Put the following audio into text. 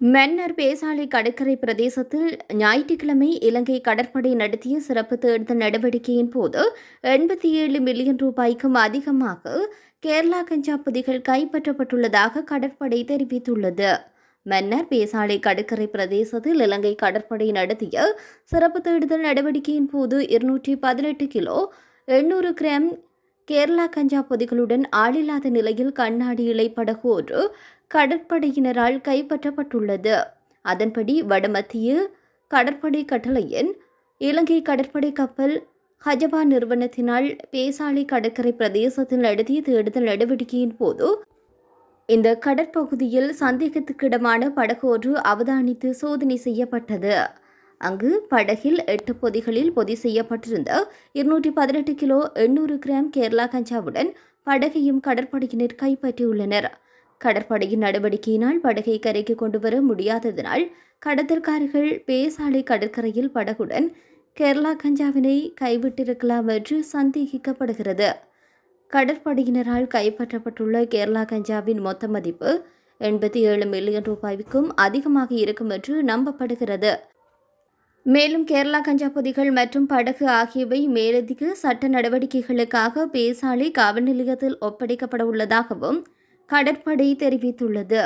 மன்னர் பேசாலை கடற்கரை பிரதேசத்தில் ஞாயிற்றுக்கிழமை இலங்கை கடற்படை நடத்திய சிறப்பு தேடுதல் நடவடிக்கையின் போது எண்பத்தி ஏழு மில்லியன் ரூபாய்க்கும் அதிகமாக கேரளா கஞ்சா பொதிகள் கைப்பற்றப்பட்டுள்ளதாக கடற்படை தெரிவித்துள்ளது. மன்னர் பேசாலை கடற்கரை பிரதேசத்தில் இலங்கை கடற்படை நடத்திய சிறப்பு தேடுதல் நடவடிக்கையின் போது இருநூற்றி பதினெட்டு கிலோ எண்ணூறு கிராம் கேரளா கஞ்சா பொதிகளுடன் ஆளில்லாத நிலையில் கண்ணாடி இலை படகு ஒன்று கடற்படையினரால் கைப்பற்றப்பட்டுள்ளது. அதன்படி வடமத்திய கடற்படை கட்டளையின் இலங்கை கடற்படை கப்பல் ஹஜபா நிறுவனத்தினால் பேசாளி கடற்கரை பிரதேசத்தில் நடத்திய தேடுதல் நடவடிக்கையின் போது இந்த கடற்பகுதியில் சந்தேகத்துக்கிடமான படகு ஒன்று அவதானித்து சோதனை செய்யப்பட்டது. அங்கு படகில் எட்டு பொதிகளில் பொதி செய்யப்பட்டிருந்த இருநூற்றி பதினெட்டு கிலோ எண்ணூறு கிராம் கேரளா கஞ்சாவுடன் படகையும் கடற்படையினர் கைப்பற்றியுள்ளனர். கடற்படையின் நடவடிக்கையினால் படகை கரைக்கு கொண்டு வர முடியாததனால் கடத்தற்காரர்கள் பேசாலை கடற்கரையில் படகுடன் கேரளா கஞ்சாவினை கைவிட்டிருக்கலாம் என்று சந்தேகிக்கப்படுகிறது. கடற்படையினரால் கைப்பற்றப்பட்டுள்ள கேரளா கஞ்சாவின் மொத்த மதிப்பு எண்பத்தி ஏழு மில்லியன் ரூபாய்க்கும் அதிகமாக இருக்கும் என்று நம்பப்படுகிறது. மேலும் கேரளா கஞ்சா பொதிகள் மற்றும் படகு ஆகியவை மேலதிக சட்ட நடவடிக்கைகளுக்காக பேசாலை காவல் நிலையத்தில் ஒப்படைக்கப்பட உள்ளதாகவும் கடற்படை தெரிவித்துள்ளது.